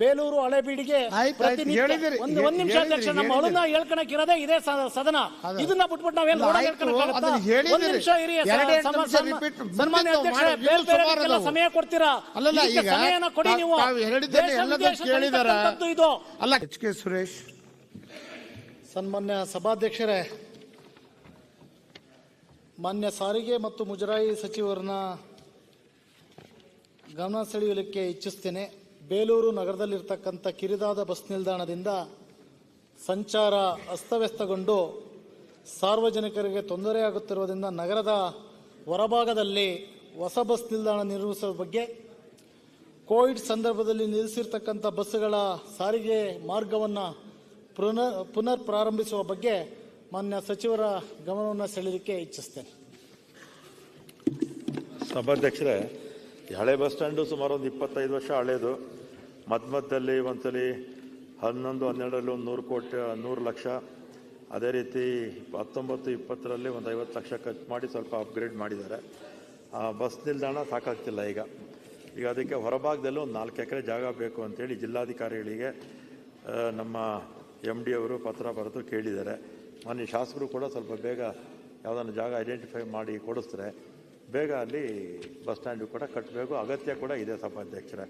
ಬೇಲೂರು ಹಳೆಬೀಡಿಗೆ ಒಂದು ಒಂದ್ ನಿಮಿಷ ಅಧ್ಯಕ್ಷ ನಮ್ಮ. ಅಳುನ ಹೇಳ್ಕೊಳಕ್ ಇರೋದೇ ಇದೇ ಸದನ. ಇದನ್ನ ಬಿಟ್ಬಿಟ್ಟು ನಾವೇನ್ ರೋಡ್. ಒಂದ್ ನಿಮಿಷ ಇರಿ repeat ಸನ್ಮಾನ್ಯ ಅಧ್ಯಕ್ಷ ಬೇರೆ ಬೇರೆ. ಸಮಯ ಕೊಡ್ತೀರಾ? ಸಮಯನ ಕೊಡಿ ನೀವು ಇದು. ಅಲ್ಲ ಎಚ್ ಕೆ ಸುರೇಶ್. ಸನ್ಮಾನ್ಯ ಸಭಾಧ್ಯಕ್ಷರೇ ಮಾನ್ಯ ಸಾರಿಗೆ ಮತ್ತು ಮುಜರಾಯಿ ಸಚಿವರನ್ನ ಗಮನ ಸೆಳೆಯಲಿಕ್ಕೆ ಇಚ್ಛಿಸ್ತೇನೆ. ಬೇಲೂರು ನಗರದಲ್ಲಿರ್ತಕ್ಕಂಥ ಕಿರಿದಾದ ಬಸ್ ನಿಲ್ದಾಣದಿಂದ ಸಂಚಾರ ಅಸ್ತವ್ಯಸ್ತಗೊಂಡು ಸಾರ್ವಜನಿಕರಿಗೆ ತೊಂದರೆಯಾಗುತ್ತಿರುವುದರಿಂದ ನಗರದ ಹೊರಭಾಗದಲ್ಲಿ ಹೊಸ ಬಸ್ ನಿಲ್ದಾಣ ನಿರ್ಮಿಸುವ ಬಗ್ಗೆ ಕೋವಿಡ್ ಸಂದರ್ಭದಲ್ಲಿ ನಿಲ್ಲಿಸಿರ್ತಕ್ಕಂಥ ಬಸ್ಸುಗಳ ಸಾರಿಗೆ ಮಾರ್ಗವನ್ನು ಪುನರ್ ಪುನರ್ ಪ್ರಾರಂಭಿಸುವ ಬಗ್ಗೆ ಮಾನ್ಯ ಸಚಿವರ ಗಮನವನ್ನು ಸೆಳೆಯಲಿಕ್ಕೆ ಇಚ್ಛಿಸ್ತೇನೆ. ಸಭಾಧ್ಯಕ್ಷರೇ, ಹಳೆ ಬಸ್ ಸ್ಟ್ಯಾಂಡು ಸುಮಾರು ಒಂದು ಇಪ್ಪತ್ತೈದು ವರ್ಷ ಹಳೇದು. ಮಧ್ಯ ಮಧ್ಯದಲ್ಲಿ ಒಂದ್ಸಲಿ ಹನ್ನೊಂದು, ಹನ್ನೆರಡರಲ್ಲಿ ಒಂದು ನೂರು ಕೋಟಿ, ನೂರು ಲಕ್ಷ. ಅದೇ ರೀತಿ ಹತ್ತೊಂಬತ್ತು, ಇಪ್ಪತ್ತರಲ್ಲಿ ಒಂದು ಐವತ್ತು ಲಕ್ಷ ಖರ್ಚು ಮಾಡಿ ಸ್ವಲ್ಪ ಅಪ್ಗ್ರೇಡ್ ಮಾಡಿದ್ದಾರೆ. ಬಸ್ ನಿಲ್ದಾಣ ಸಾಕಾಗ್ತಿಲ್ಲ ಈಗ. ಈಗ ಅದಕ್ಕೆ ಹೊರಭಾಗದಲ್ಲೂ ಒಂದು ನಾಲ್ಕು ಎಕರೆ ಜಾಗ ಬೇಕು ಅಂತೇಳಿ ಜಿಲ್ಲಾಧಿಕಾರಿಗಳಿಗೆ ನಮ್ಮ ಎಂ ಡಿ ಅವರು ಪತ್ರ ಬರೆದು ಕೇಳಿದ್ದಾರೆ. ಮಾನ್ಯ ಶಾಸಕರು ಕೂಡ ಸ್ವಲ್ಪ ಬೇಗ ಯಾವುದನ್ನು ಜಾಗ ಐಡೆಂಟಿಫೈ ಮಾಡಿ ಕೊಡಿಸ್ತಾರೆ. ಬೇಗ ಅಲ್ಲಿ ಬಸ್ ಸ್ಟ್ಯಾಂಡು ಕೂಡ ಕಟ್ಟಬೇಕು ಅಗತ್ಯ ಕೂಡ ಇದೆ ಸಭಾಧ್ಯಕ್ಷರೇ.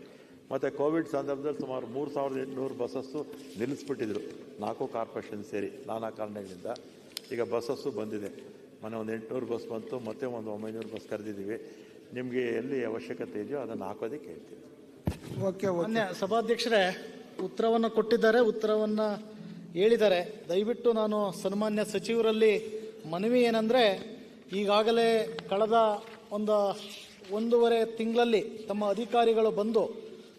ಮತ್ತು ಕೋವಿಡ್ ಸಂದರ್ಭದಲ್ಲಿ ಸುಮಾರು ಮೂರು ಸಾವಿರದ ಎಂಟುನೂರು ಬಸ್ಸಸ್ಸು ನಿಲ್ಲಿಸ್ಬಿಟ್ಟಿದ್ರು. ನಾಲ್ಕು ಕಾರ್ಪೊರೇಷನ್ ಸೇರಿ ನಾನಾ ಕಾರಣಗಳಿಂದ ಈಗ ಬಸ್ಸಸ್ಸು ಬಂದಿದೆ. ಮೊನ್ನೆ ಒಂದು ಎಂಟುನೂರು ಬಸ್ ಬಂತು ಮತ್ತೆ ಒಂದು ಒಂಬೈನೂರು ಬಸ್ ಕರೆದಿದ್ದೀವಿ. ನಿಮಗೆ ಎಲ್ಲಿ ಅವಶ್ಯಕತೆ ಇದೆಯೋ ಅದನ್ನು ಹಾಕೋದಕ್ಕೆ ಹೇಳ್ತೀವಿ ಓಕೆ ಒಂದೇ ಸಭಾಧ್ಯಕ್ಷರೇ ಉತ್ತರವನ್ನು ಕೊಟ್ಟಿದ್ದಾರೆ ಉತ್ತರವನ್ನು ಹೇಳಿದ್ದಾರೆ. ದಯವಿಟ್ಟು ನಾನು ಸನ್ಮಾನ್ಯ ಸಚಿವರಲ್ಲಿ ಮನವಿ ಏನಂದರೆ ಈಗಾಗಲೇ ಕಳೆದ ಒಂದು ಒಂದೂವರೆ ತಿಂಗಳಲ್ಲಿ ತಮ್ಮ ಅಧಿಕಾರಿಗಳು ಬಂದು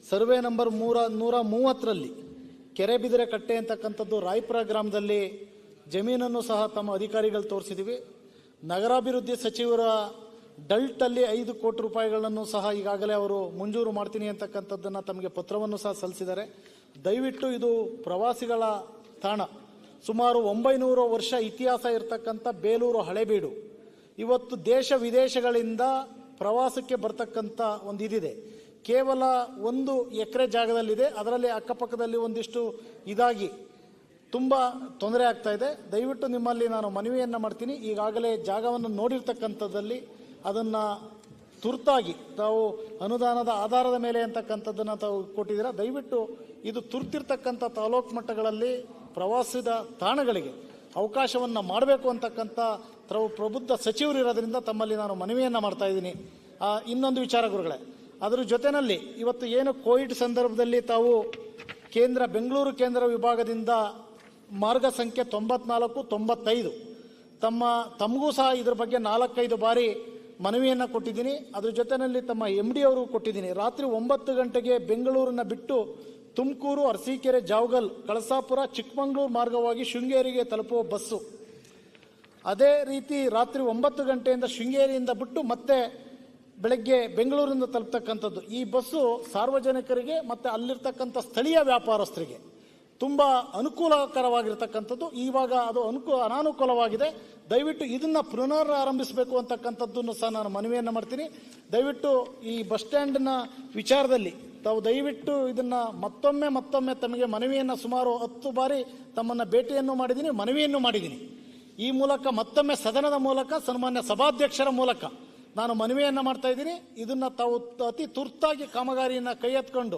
ಸರ್ವೆ ನಂಬರ್ ಮೂರ, ನೂರ ಮೂವತ್ತರಲ್ಲಿ ಕೆರೆಬಿದಿರೆ ಕಟ್ಟೆ ಅಂತಕ್ಕಂಥದ್ದು ರಾಯಪುರ ಗ್ರಾಮದಲ್ಲಿ ಜಮೀನನ್ನು ಸಹ ತಮ್ಮ ಅಧಿಕಾರಿಗಳು ತೋರಿಸಿದ್ದೀವಿ ನಗರಾಭಿವೃದ್ಧಿ ಸಚಿವರ ಡಲ್ಟಲ್ಲಿ ಐದು ಕೋಟಿ ರೂಪಾಯಿಗಳನ್ನು ಸಹ ಈಗಾಗಲೇ ಅವರು ಮಂಜೂರು ಮಾಡ್ತೀನಿ ಅಂತಕ್ಕಂಥದ್ದನ್ನು ತಮಗೆ ಪತ್ರವನ್ನು ಸಹ ಸಲ್ಲಿಸಿದ್ದಾರೆ. ದಯವಿಟ್ಟು ಇದು ಪ್ರವಾಸಿಗಳ ತಾಣ. ಸುಮಾರು ಒಂಬೈನೂರು ವರ್ಷ ಇತಿಹಾಸ ಇರತಕ್ಕಂಥ ಬೇಲೂರು ಹಳೆಬೀಡು. ಇವತ್ತು ದೇಶ ವಿದೇಶಗಳಿಂದ ಪ್ರವಾಸಕ್ಕೆ ಬರ್ತಕ್ಕಂಥ ಒಂದು ಇದಿದೆ ಕೇವಲ ಒಂದು ಎಕರೆ ಜಾಗದಲ್ಲಿದೆ. ಅದರಲ್ಲಿ ಅಕ್ಕಪಕ್ಕದಲ್ಲಿ ಒಂದಿಷ್ಟು ಇದಾಗಿ ತುಂಬ ತೊಂದರೆ ಆಗ್ತಾ ಇದೆ. ದಯವಿಟ್ಟು ನಿಮ್ಮಲ್ಲಿ ನಾನು ಮನವಿಯನ್ನು ಮಾಡ್ತೀನಿ. ಈಗಾಗಲೇ ಜಾಗವನ್ನು ನೋಡಿರ್ತಕ್ಕಂಥದ್ದಲ್ಲಿ ಅದನ್ನು ತುರ್ತಾಗಿ ತಾವು ಅನುದಾನದ ಆಧಾರದ ಮೇಲೆ ಅಂತಕ್ಕಂಥದ್ದನ್ನು ತಾವು ಕೊಟ್ಟಿದ್ದೀರಾ? ದಯವಿಟ್ಟು ಇದು ತುರ್ತಿರ್ತಕ್ಕಂಥ ತಾಲೂಕು ಮಟ್ಟಗಳಲ್ಲಿ ಪ್ರವಾಸದ ತಾಣಗಳಿಗೆ ಅವಕಾಶವನ್ನು ಮಾಡಬೇಕು ಅಂತಕ್ಕಂಥ ತಾವು ಪ್ರಬುದ್ಧ ಸಚಿವರು ಇರೋದ್ರಿಂದ ತಮ್ಮಲ್ಲಿ ನಾನು ಮನವಿಯನ್ನು ಮಾಡ್ತಾ ಇದ್ದೀನಿ. ಇನ್ನೊಂದು ವಿಚಾರ ಗುರುಗಳೇ. ಅದರ ಜೊತೆಯಲ್ಲಿ ಇವತ್ತು ಏನು ಕೋವಿಡ್ ಸಂದರ್ಭದಲ್ಲಿ ತಾವು ಕೇಂದ್ರ ಬೆಂಗಳೂರು ಕೇಂದ್ರ ವಿಭಾಗದಿಂದ ಮಾರ್ಗ ಸಂಖ್ಯೆ ತೊಂಬತ್ನಾಲ್ಕು, ತೊಂಬತ್ತೈದು. ತಮ್ಮ, ತಮಗೂ ಸಹ ಇದ್ರ ಬಗ್ಗೆ ನಾಲ್ಕೈದು ಬಾರಿ ಮನವಿಯನ್ನು ಕೊಟ್ಟಿದ್ದೀನಿ. ಅದ್ರ ಜೊತೆಯಲ್ಲಿ ತಮ್ಮ ಎಂ ಡಿ ಅವರು ಕೊಟ್ಟಿದ್ದೀನಿ. ರಾತ್ರಿ ಒಂಬತ್ತು ಗಂಟೆಗೆ ಬೆಂಗಳೂರನ್ನ ಬಿಟ್ಟು ತುಮಕೂರು, ಅರಸೀಕೆರೆ, ಜಾವಗಲ್, ಕಳಸಾಪುರ, ಚಿಕ್ಕಮಗಳೂರು ಮಾರ್ಗವಾಗಿ ಶೃಂಗೇರಿಗೆ ತಲುಪುವ ಬಸ್ಸು. ಅದೇ ರೀತಿ ರಾತ್ರಿ ಒಂಬತ್ತು ಗಂಟೆಯಿಂದ ಶೃಂಗೇರಿಯಿಂದ ಬಿಟ್ಟು ಮತ್ತೆ ಬೆಳಗ್ಗೆ ಬೆಂಗಳೂರಿಂದ ತಲುಪ್ತಕ್ಕಂಥದ್ದು. ಈ ಬಸ್ಸು ಸಾರ್ವಜನಿಕರಿಗೆ ಮತ್ತು ಅಲ್ಲಿರ್ತಕ್ಕಂಥ ಸ್ಥಳೀಯ ವ್ಯಾಪಾರಸ್ಥರಿಗೆ ತುಂಬ ಅನುಕೂಲಕರವಾಗಿರ್ತಕ್ಕಂಥದ್ದು. ಇವಾಗ ಅದು ಅನುಕೂ, ಅನಾನುಕೂಲವಾಗಿದೆ. ದಯವಿಟ್ಟು ಇದನ್ನು ಪುನರ್ ಆರಂಭಿಸಬೇಕು ಅಂತಕ್ಕಂಥದ್ದನ್ನು ಸಹ ನಾನು ಮನವಿಯನ್ನು ಮಾಡ್ತೀನಿ. ದಯವಿಟ್ಟು ಈ ಬಸ್ ಸ್ಟ್ಯಾಂಡ್ನ ವಿಚಾರದಲ್ಲಿ ತಾವು ದಯವಿಟ್ಟು ಇದನ್ನು ಮತ್ತೊಮ್ಮೆ ಮತ್ತೊಮ್ಮೆ ತಮಗೆ ಮನವಿಯನ್ನು ಸುಮಾರು ಹತ್ತು ಬಾರಿ ತಮ್ಮನ್ನು ಭೇಟಿಯನ್ನು ಮಾಡಿದ್ದೀನಿ, ಮನವಿಯನ್ನು ಮಾಡಿದ್ದೀನಿ. ಈ ಮೂಲಕ ಮತ್ತೊಮ್ಮೆ ಸದನದ ಮೂಲಕ, ಸನ್ಮಾನ್ಯ ಸಭಾಧ್ಯಕ್ಷರ ಮೂಲಕ ನಾನು ಮನವಿಯನ್ನು ಮಾಡ್ತಾ ಇದ್ದೀನಿ. ಇದನ್ನು ತಾವು ಅತಿ ತುರ್ತಾಗಿ ಕಾಮಗಾರಿಯನ್ನು ಕೈ ಎತ್ಕೊಂಡು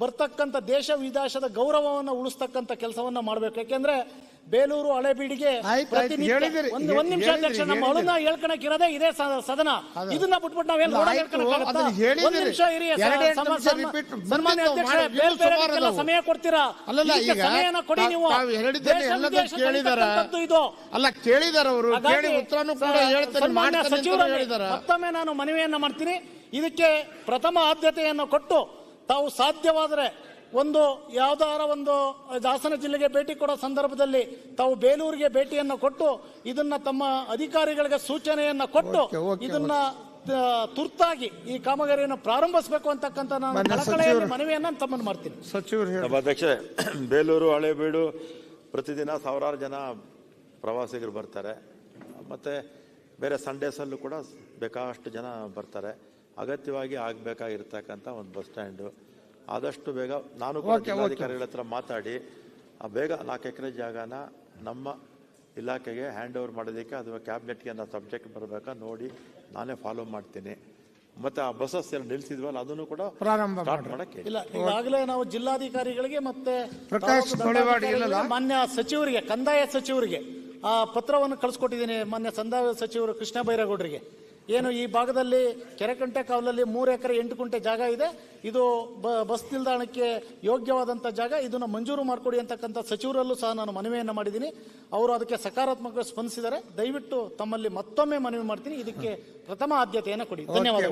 ಬರ್ತಕ್ಕಂಥ ದೇಶ ವಿದೇಶದ ಗೌರವವನ್ನು ಉಳಿಸ್ತಕ್ಕಂಥ ಕೆಲಸವನ್ನು ಮಾಡಬೇಕು. ಯಾಕೆಂದ್ರೆ ಬೇಲೂರು ಹಳೆಬೀಡಿಗೆ ಒಂದು ಒಂದ್ ನಿಮಿಷ ಅಧ್ಯಕ್ಷ ನಮ್ಮ. ಅಳುನ ಹೇಳ್ಕೊಳಕ್ ಇರೋದೇ ಇದೇ ಸದನ. ಇದನ್ನ ಬಿಟ್ಬಿಟ್ಟು ನಾವೇನ್. ಒಂದ್ ನಿಮಿಷ ಇರಿ ಸನ್ಮಾನ್ಯ ಅಧ್ಯಕ್ಷ ಬೇರೆ ಬೇರೆ. ಸಮಯ ಕೊಡ್ತೀರಾ? ಸಮಯನ ಕೊಡಿ ನೀವು ಇದು. ಅಲ್ಲ ಕೇಳಿದಾರ ಅವರು. ಕೇಳಿ ಉತ್ತರನೂ ಕೂಡ ಹೇಳ್ತಾರೆ ಮತ್ತೊಮ್ಮೆ ನಾನು ಮನವಿಯನ್ನ ಮಾಡ್ತೀನಿ. ಇದಕ್ಕೆ ಪ್ರಥಮ ಆದ್ಯತೆಯನ್ನು ಕೊಟ್ಟು ತಾವು ಸಾಧ್ಯವಾದರೆ ಒಂದು ಯಾವ್ದಾರ ಒಂದು ಹಾಸನ ಜಿಲ್ಲೆಗೆ ಭೇಟಿ ಕೊಡೋ ಸಂದರ್ಭದಲ್ಲಿ ತಾವು ಬೇಲೂರಿಗೆ ಭೇಟಿಯನ್ನು ಕೊಟ್ಟು ಇದನ್ನ ತಮ್ಮ ಅಧಿಕಾರಿಗಳಿಗೆ ಸೂಚನೆಯನ್ನ ಕೊಟ್ಟು ಇದನ್ನ ತುರ್ತಾಗಿ ಈ ಕಾಮಗಾರಿಯನ್ನು ಪ್ರಾರಂಭಿಸಬೇಕು ಅಂತಕ್ಕಂಥ ನಾನು ಮನವಿಯನ್ನ ತಮ್ಮನ್ನು ಮಾಡ್ತೀನಿ. ಸಚಿವರು ಹೇಳಿ. ಸಭಾಧ್ಯಕ್ಷರೇ ಬೇಲೂರು ಹಳೇಬೀಡು ಪ್ರತಿದಿನ ಸಾವಿರಾರು ಜನ ಪ್ರವಾಸಿಗರು ಬರ್ತಾರೆ. ಮತ್ತು ಬೇರೆ ಸಂಡೇಸಲ್ಲೂ ಕೂಡ ಬೇಕಾದಷ್ಟು ಜನ ಬರ್ತಾರೆ. ಅಗತ್ಯವಾಗಿ ಆಗಬೇಕಾಗಿರ್ತಕ್ಕಂಥ ಒಂದು ಬಸ್ ಸ್ಟ್ಯಾಂಡು. ಆದಷ್ಟು ಬೇಗ ನಾನು ಕೂಡ. ಜಿಲ್ಲಾಧಿಕಾರಿಗಳ ಹತ್ರ ಮಾತಾಡಿ ಆ ಬೇಗ ನಾಲ್ಕು ಎಕರೆ ಜಾಗನ ನಮ್ಮ ಇಲಾಖೆಗೆ ಹ್ಯಾಂಡ್ ಓವರ್ ಮಾಡೋದಕ್ಕೆ ಅಥವಾ ಕ್ಯಾಬಿನೆಟ್ಗೆ ನಾವು ಸಬ್ಜೆಕ್ಟ್ ಬರಬೇಕಾ ನೋಡಿ ನಾನೇ ಫಾಲೋ ಮಾಡ್ತೀನಿ ಮತ್ತೆ ಆ ಬಸ್ಸಸ್ ಎಲ್ಲ ನಿಲ್ಸಿದ್ವಲ್ಲ ಅದನ್ನು ಕೂಡ ಪ್ರಾರಂಭ ಮಾಡಕ್ಕೆ ಇಲ್ಲ ಈಗಾಗಲೇ ನಾವು ಜಿಲ್ಲಾಧಿಕಾರಿಗಳಿಗೆ ಮತ್ತೆ ಪ್ರಕಾಶ್? ಮಾನ್ಯ ಸಚಿವರಿಗೆ ಕಂದಾಯ ಸಚಿವರಿಗೆ ಆ ಪತ್ರವನ್ನು ಕಳಿಸ್ಕೊಟ್ಟಿದ್ದೀನಿ ಮಾನ್ಯ ಸಂದಾಯ ಸಚಿವರು ಕೃಷ್ಣ ಬೈರೇಗೌಡರಿಗೆ ಏನು ಈ ಭಾಗದಲ್ಲಿ ಕೆರೆಕಂಟೆ ಕಾವಲಲ್ಲಿ ಮೂರು ಎಕರೆ ಎಂಟು ಕುಂಟೆ ಜಾಗ ಇದೆ. ಇದು ಬ- ಬಸ್ ನಿಲ್ದಾಣಕ್ಕೆ ಯೋಗ್ಯವಾದಂಥ ಜಾಗ. ಇದನ್ನು ಮಂಜೂರು ಮಾಡಿಕೊಡಿ ಅಂತಕ್ಕಂಥ ಸಚಿವರಲ್ಲೂ ಸಹ ನಾನು ಮನವಿಯನ್ನು ಮಾಡಿದ್ದೀನಿ. ಅವರು ಅದಕ್ಕೆ ಸಕಾರಾತ್ಮಕ ಸ್ಪಂದಿಸಿದ್ದಾರೆ. ದಯವಿಟ್ಟು ತಮ್ಮಲ್ಲಿ ಮತ್ತೊಮ್ಮೆ ಮನವಿ ಮಾಡ್ತೀನಿ. ಇದಕ್ಕೆ ಪ್ರಥಮ ಆದ್ಯತೆಯನ್ನು ಕೊಡಿ. ಧನ್ಯವಾದ